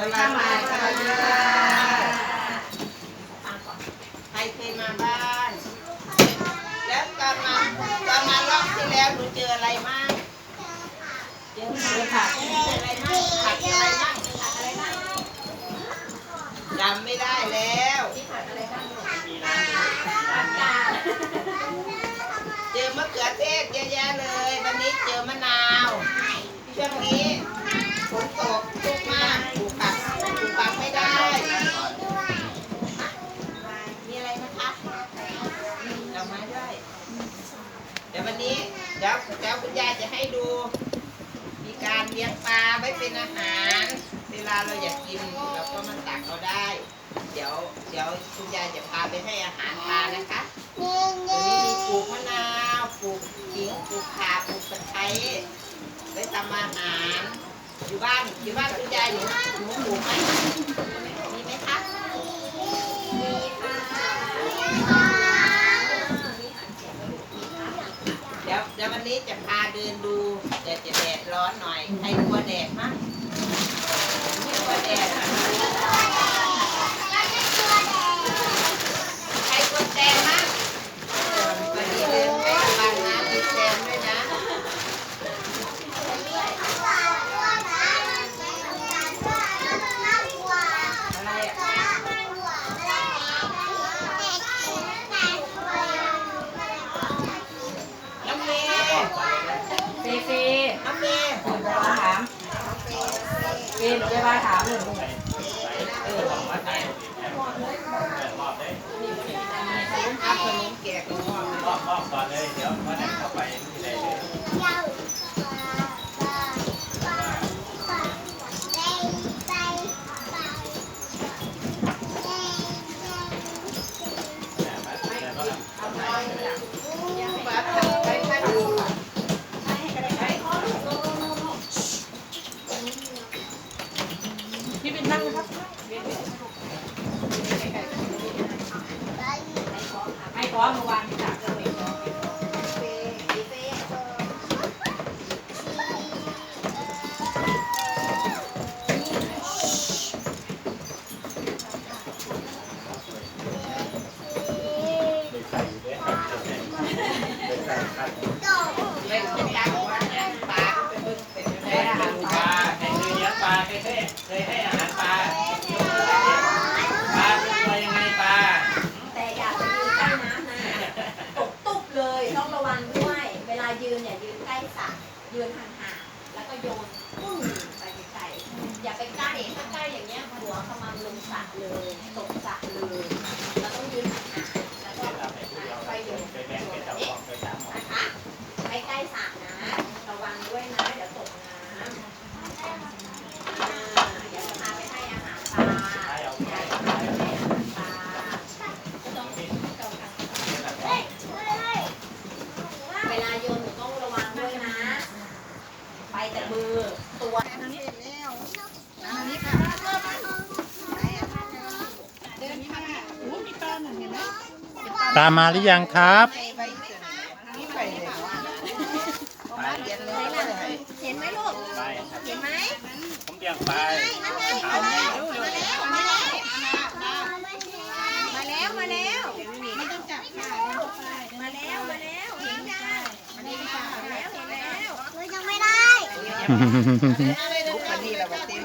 สวัสดีค่ะสวัสดีค่ะฟังใครเคยมาบ้าน แล้วตอนมาตอนมารอบที่แล้วหนูเจออะไรมั่งเจอผักผักเจออะไรมั่งผักอะไรมั่งผักอะไรบ้างจำไม่ได้แล้ว เดี๋ยวเดี๋ยวคุณยายจะให้ดู มีการเลี้ยงปลาไว้เป็นอาหาร เวลาเราอยากกินเราก็มาตักเอาได้ เดี๋ยวเดี๋ยวคุณยายจะพาไปให้อาหารปลานะคะตรงนี้มีปลูกมะนาวปลูกขิงปลูกข่าปลูกตะไคร้ไว้ทำอาหารอยู่บ้านอยู่บ้านคุณยายหนูหนูปลูกไหมมีไหมคะมีค่ะมีผักเสียงลูกมีค่ะ เดี๋ยวววันนี้จะพาเดินดูแต่จะแดดร้อนหน่อย ใครกลัวแดดมั้งไม่กลัวแดดอะใครกลัวแดดมั้งเออวันนี้เดินไประวังนะมีแซมด้วยนะ อะไรอะน้ำเมย์ เฟเฟ น้ำเมย์ หนูจะมาถามเฟหนูจะมาถามหนึ่ง เออ ของวัดไหนรอบได้ เอาขนม แกะกันก่อนรอบรอบก่อนเลย เดี๋ยววันนั้นเข้าไปไม่ได้เลยแต่มาแต่ก็ ฝาผักไว้ให้ดู พี่เป็นนั่งครับ ให้พร้อมเมื่อวานที่จับเลย ได้ใส่อยู่ด้วยได้ใส่ครับ เล่นเป็นการหัวนะปลาก็ไปเบิ่งเป็นแม่ ได้อาหาร ป ปลา ลาเคยเลี้ยงปลาเคยเคยเคยให้อาหารปลา ปลาเป็นตัวยังไงปลา แต่อย่าไปยืนใกล้น้ำนะตกตุ๊บเลยต้องระวังด้วย เวลายืนอย่ายืนใกล้สระยืนห่างๆแล้วก็โยนปุ้งไปไกลๆอย่าไปใกล้ถ้าใกล้อย่างเงี้ยหัวขมำลงสระเลยตกสระเลยเราต้องยืนห่างๆแล้วก็ เราไปผู้เดียว ไปโยน ไปแบ่งไปจับของไปจับของ นะคะใกล้ๆสระนะ ระวังด้วยนะ เดี๋ยวตกน้ำอ่าเดี๋ยวจะพาไปให้อาหารปลา ให้เอา เดี๋ยว ไป จะพาไปให้อาหารปลาก็ต้องต้องทำเวลาโยนหนูต้องระวังด้วยนะ ไปแต่มือตัว ตามมาหรือยังครับไปเลยว่าประมาณเดือนเลยก็เลยเห็นไหมลูกไปครับเห็นไหมผมเลี้ยงปลาเอาไงดูดูมาแล้วมาแล้วไม่ต้องจับค่ะมาแล้วมาแล้วเห็นยังมาแล้วเห็นแล้วลูกคนนี้เราบัดเต็ม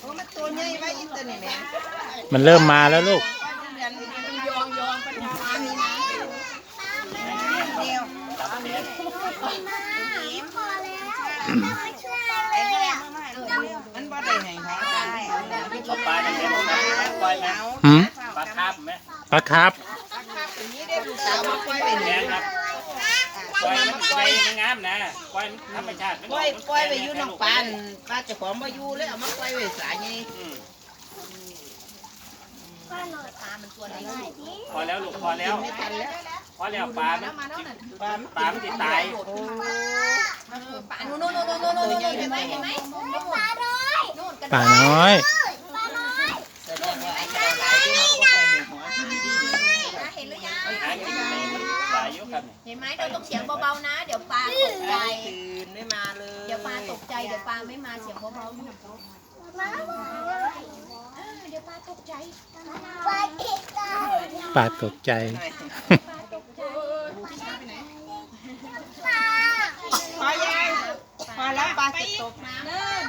โอ้มันตัวใหญ่ไว้อีตัวนี้แม่มันเริ่มมาแล้วลูก เดือนมันยองยองปัญญามานี่นะเดียว ไอ้แม่มันบ่ได้ให้เขาได้ เอาปลาจะเป็นไหมปล่อยไหม หืม ปลาคาบไหมปลาครับ อย่างนี้ได้ลูกสาวมาปล่อยไปแม่นี่ครับปล่อยมันปล่อยมันงามนะปล่อยมันธรรมชาติปล่อยปล่อยไปอยู่น้องปานป้าเจ้าของบ่อยู่เลยเอามาปล่อยไว้สายไงอืมปลามันตัวไหนพอแล้วลูกพอแล้ว ไม่ทันแล้วพอแล้วปลามันปลามันปลามันจะตายโอ้ปลาโน่นโน่นโน่นโน่นโน่นเห็นไหมเห็นไหมนู่นนู่นกระโดปลาดน้อย แสดงว่าไอ้ตัวหลายที่มันก็ไปในหัว เห็นหรือยัง หากินในมันหลายอยู่ครับ ครับ เห็นไหมเราต้องเสียงเบาๆนะ เดี๋ยวปลาตกใจ ตื่นไม่มาเลยเดี๋ยวปลาตกใจ เดี๋ยวปลาไม่มาเสียงเบาๆลูกเออเดี๋ยวปลาตกใจ ปลาตกใจ ปลาตกใจพอยังพอแล้วปลาจะตกน้ำเดิน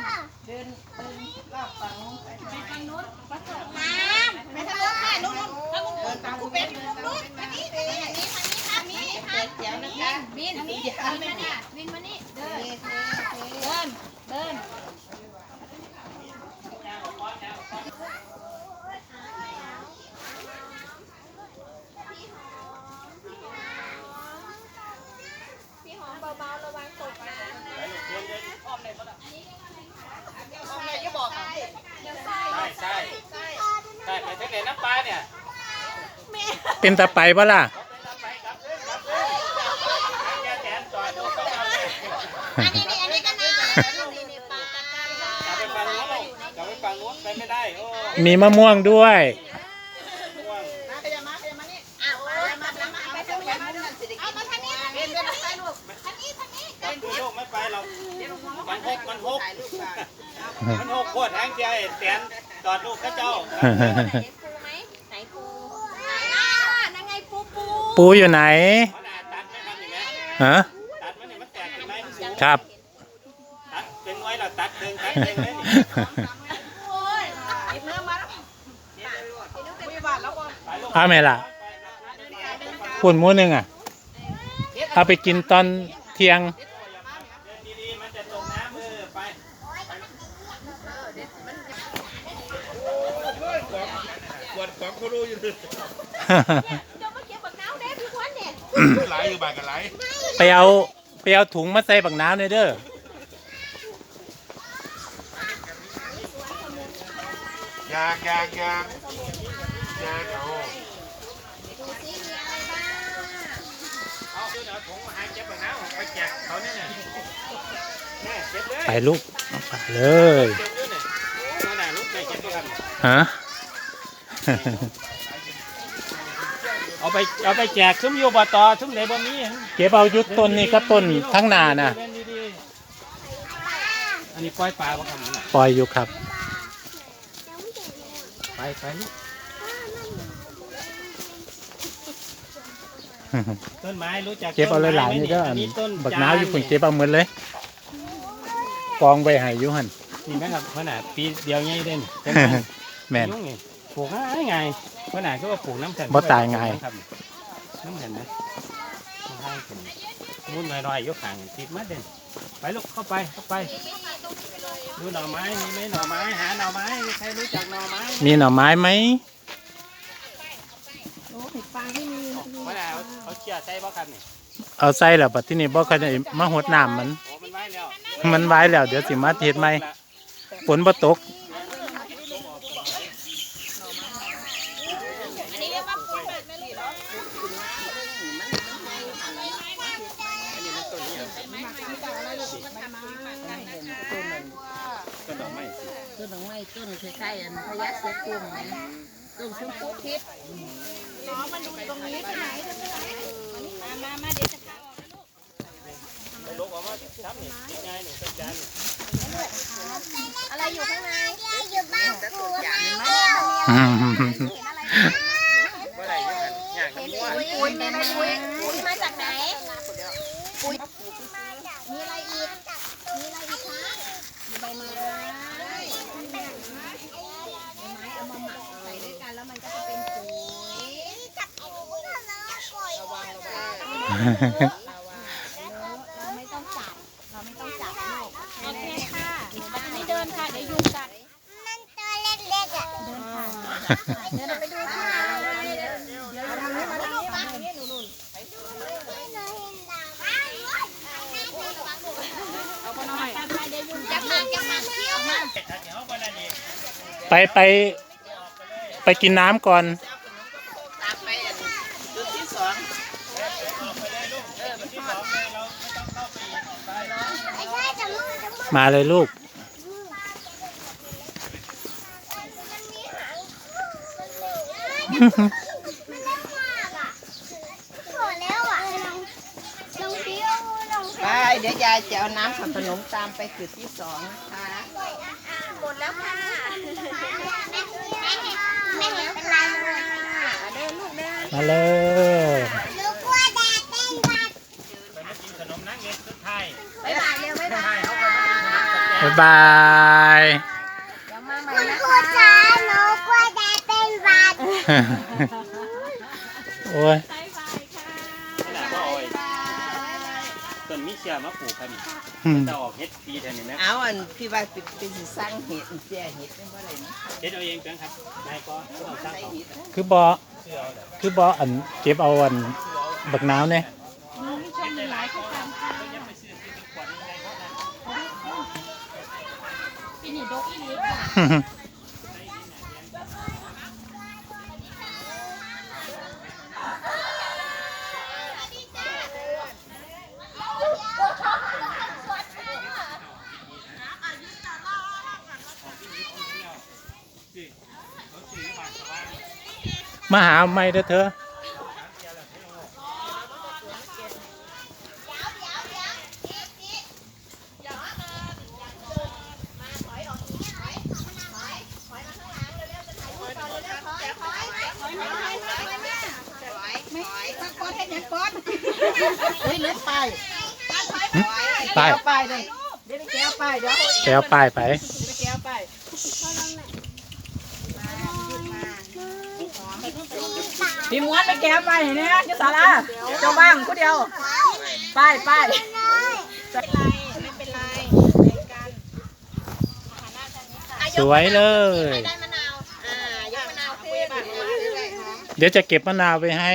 เดินเดินรอบฝั่งนู้นไปทางนู้นปลาตกน้ำไปทางนู้นค่ะนู้นนู้นทางนู้นเดินตามคุณเป็นทางนู้นอันนี้อันนี้อันนี้ทางนี้ค่ะเดี๋ยวนะคะ บินบินมานี่บินมานี่เดิน เดิน เดิน พี่หอมเบาๆระวังตกน้ำนะเดี๋ยวใส่ ใช่ใช่ใช่ไปเทคนิคน้ำ ปลาเนี่ยเป็นตะไปปะล่ะแกแขนจอดดูก็เอาเลยอันนี้นี่อันนี้ก็น่านี่นี่ปลาตะกันจะไปฝั่งนู้นจะไปฝั่งนู้นไปไม่ได้โอ้มีมะม่วงด้วย ม่วงมาขยับมาขยับมานี่อ้าวมามามามาไปทางนี้มาทางนี้เอามาทางนี้ทางนี้เดินไปลูกทางนี้ทางนี้จับดูลูกไม่ไปหรอกมันหกมันหกถ่ายรูปก่อนมันหกโคตรแห้งเจียแตนจอดลูกข้าเจ้า ไหนปูไหมไหนปูไหนอะนั่นไงปู ปูปูอยู่ไหนขนาดตัดไหมครับอย่างเงี้ยฮะตัดมันเนี่ยมันแตกเป็นไม้มันสูงครับตัดเป็นไว้เราตัดเดินตัดเดินเลยนี่โอ้ยหยิบเนื้อมาแล้วคุยบาทแล้วก่อนไปลูกเอาไหมล่ะปุ่นหมูหนึ่งอะ เอาไปกินตอนเที่ยงเดินดีๆมันจะตกน้ำมือไปปวดของเขารู้อยู่เลย วันเนี่ยไหลอยู่บาดกันไหลไปเอาไปเอาถุงมาใส่บักน้ำเลยเด้อยากยากยากยากเอาดูซิมีอะไรบ้างเอาเดี๋ยวถุงมาให้เจ็บแบบน้ำไปแจกเขาเนี่ยแม่เจ็บเลยไปลูกเอาไปเลยเจ็บด้วยเนี่ยตัวไหนลูกไหนเจ็บด้วยกันฮะ เอาไปเอาไปแจกซุ้มอยู่บ่ตอซุ้มไหนบ่มีเก็บเอายุดต้นนี่ก็ต้นทั้งนาน่ะเล่นดีๆอันนี้ปล่อยปลาบ่ครับนั่นน่ะปล่อยอยู่ครับ ไปไปลูกต้นไม้รู้จักเก็บเอาหลายๆนี่เด้ออันบักน้ำอยู่ฝุ่นเก็บเอาเหมือนเลย กองไว้ให้อยุหันนี่ไหมครับขนาดปีเดียวไงเด่นแม่นยุ่งนี่ ปลูกง่ายไงขนาดก็ว่าปลูกน้ำแข็งบ่ตายง่าย ครับน้ำแข็งนะง่ายขึ้นมุ่นหน่อยๆยกขางติดมาเด่นไปลูกเข้าไปเข้าไปดูหน่อไม้มีไหมหน่อไม้หาหน่อไม้มีใครรู้จักหน่อไม้มีหน่อไม้ไหมขนาดเขาเชี่ยใส่บ่ครับนี่เอาใส่แล้วบัดที่นี่บ่คันได้มาหดน้ำมัน โอ้มันไว้แล้วมันไว้แล้วเดี๋ยวสิมาเฮ็ดใหม่ฝนบ่ตก อันนี้เรียกว่าปูแบบไม่รู้เหรอ ต้นดอกไม้ ต้นดอกไม้ต้นคล้ายๆอันพยัคฆ์เสือกุ้งนะต้นชมพูทิพย์ลูกออกมาจับนี่ยังไงนี่เป็นจานนี่อะไรอยู่ข้างในอืมบ่ได้ยังไงย่างกับมัวปุ๋ยมีไหมปุ๋ยปุ๋ยมาจากไหนปุ๋ยมีอะไรอีก มีอะไรอีกคะมีใบไม้ใบไม้เอามาหมักใส่ด้วยกันแล้วมันก็จะเป็นปุ๋ยระวังระวังเรา ไม่ต้องจับ เราไม่ต้องจับลูกโอเคค่ะไม่เดินค่ะ เดี๋ยวยุงกัดเดินไปดูที่ไหนเดี๋ยวทางนี้มาทางนี้มาทางนี้หนุ่นเอาไปหน่อยเดี๋ยวยุงจับมันจับมันเที่ยวมันไปไปไปกินน้ำก่อน ตามไปอันจุดที่สอง มาเลยลูกพอแล้วอะเดี๋ยวยายจะเอาน้ำกับขนมตามไปจุดที่สองนะคะหมดแล้วค่ะไม่เห็นเป็นไรเลยเดินลูกเดินมาเลย บ๊ายบายเดี๋ยวมาใหม่คุณนะครูคะจ๋าหนูกลัวแดดเต้นบัดโอ้ยบายบายค่ะนี่แหละก็เอาไอ้ต้นมิเชียมาปลูกกันนี่อืมจะออกเฮ็ดปีเท่านี้ไหมเอาอันพี่ว่าเป็นเป็นสิสร้างเห็ดแจ้เห็ดเป็นว่าอะไรนะเฮ็ดเอาเองเพียงครับนายก็ไม่ต้องสร้างใส่เขาเห็ดอะคือบอคือบออันเก็บเอาอันบักน้าวเนี่ย ปีนี้ดกอีหลี มาหาไม่เด้อเธอ เฮ้ยลืมไปไปแก้วไปเลยเดี๋ยวไปแก้วไปเดี๋ยวแก้วป้ายไปเดี๋ยวไปแก้วไปพี่ม้วนไปแก้ไปเนี่ยเจ้าสาราเจ้าบ้างกูเดียวป้ายป้ายสวยเลยได้มะนาวอ่ายกมะนาวขึ้นเดี๋ยวจะเก็บมะนาวไปให้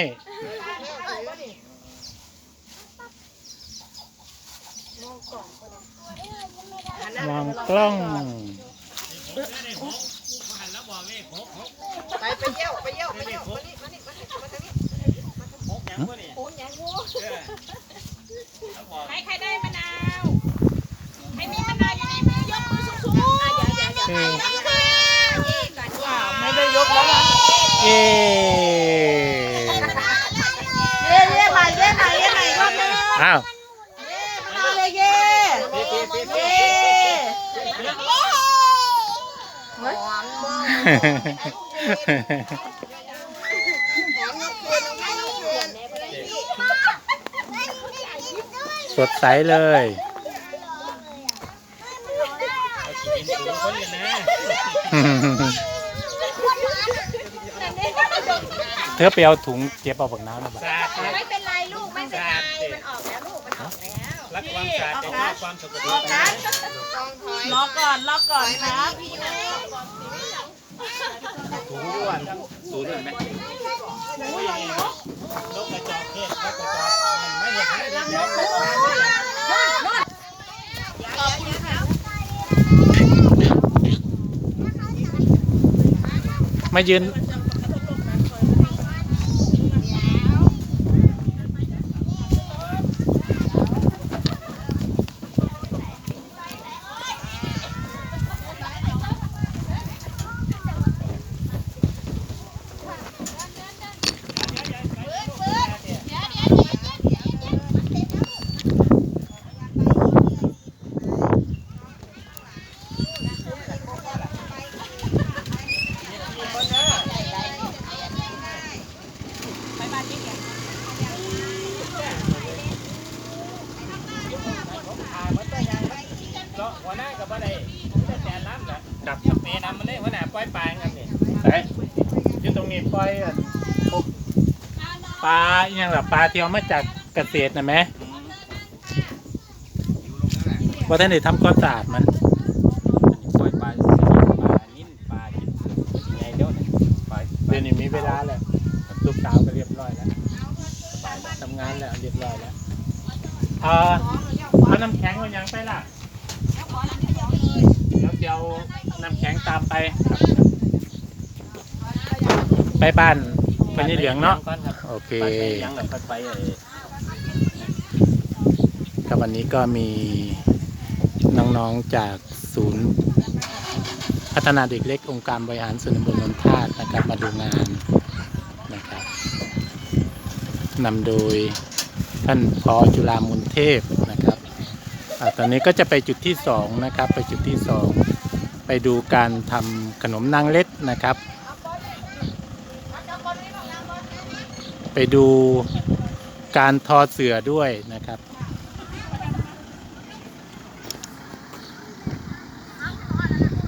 มองกล้อง ไปไปเยี่ยวไปเยี่ยวไปเยี่ยวมานี่มานี่มานี่มาทางนี้หกอย่างพวกนี้โอ้ยยังงูใครใครได้มะนาวใครมีมะนาวอยู่ในมือยกมือสูงๆอะเดี๋ยวเดี๋ยวเดี๋ยวเออเย่ก่อนเย่ไม่ได้ยกแล้วนะเย้เย่เย่ใหม่เย่ใหม่เย่ใหม่รอบนึงอ้าว มาเลยเย่เย่ สดใสเลยเอาขี้ดินสูงคนกันนะเธอไปเอาถุงเก็บเอาบักน้ำนะบักสะอาดนะไม่เป็นไรลูกไม่เป็นไรมันออกแล้วลูกมันออกแล้วรักความสะอาดจะมีความสุขดีนะรอก่อนรอก่อนครับ ถุงด้วนสูงด้วยไหมโอ้ยนกกระจอกเทศนกกระจอกไม่อยากให้เลี้ยงมายืน เลาะหัวหน้ากับอะไรจะแต่ล้ำกับกับเมนำมันเลยหัวหน้าปล่อยปลาครับนี่ ไหนอยู่ตรงนี้ปล่อยอันพวก ปลาอหยังล่ะปลาที่เอามาจากเกษตรนะแม่ว่าท่านได้ทำความสะอาดมัน ปล่อยปลาปลานิ่นปลากินใหญ่เดี๋ยวนี้ปล่อยเดี๋ยวนี้มีเวลาแล้วลูกสาวก็เรียบร้อยแล้วสบายแล้วทำงานแล้วเรียบร้อยแล้วเอ่อเอาน้ำแข็งเอาหยังไปล่ะแล้วเดี๋ยวน้ำแข็งตามไปครับไปบ้าน ไปนี่เหลืองเนาะโอเคถ้วครับวันนี้ก็มีน้องๆจากศูนย์ พัฒนาเด็กเล็กองค์การบริหารส่วนตำบลนนทาตนะครับมาดูงานนะครับนำโดยท่านพอจุฬามุนเทพนะครับอตอนนี้ก็จะไปจุดที่สองนะครับ ไปจุดที่สองไปดูการทำขนมนางเล็ดนะครับ ไปดูการทอเสือด้วยนะครับ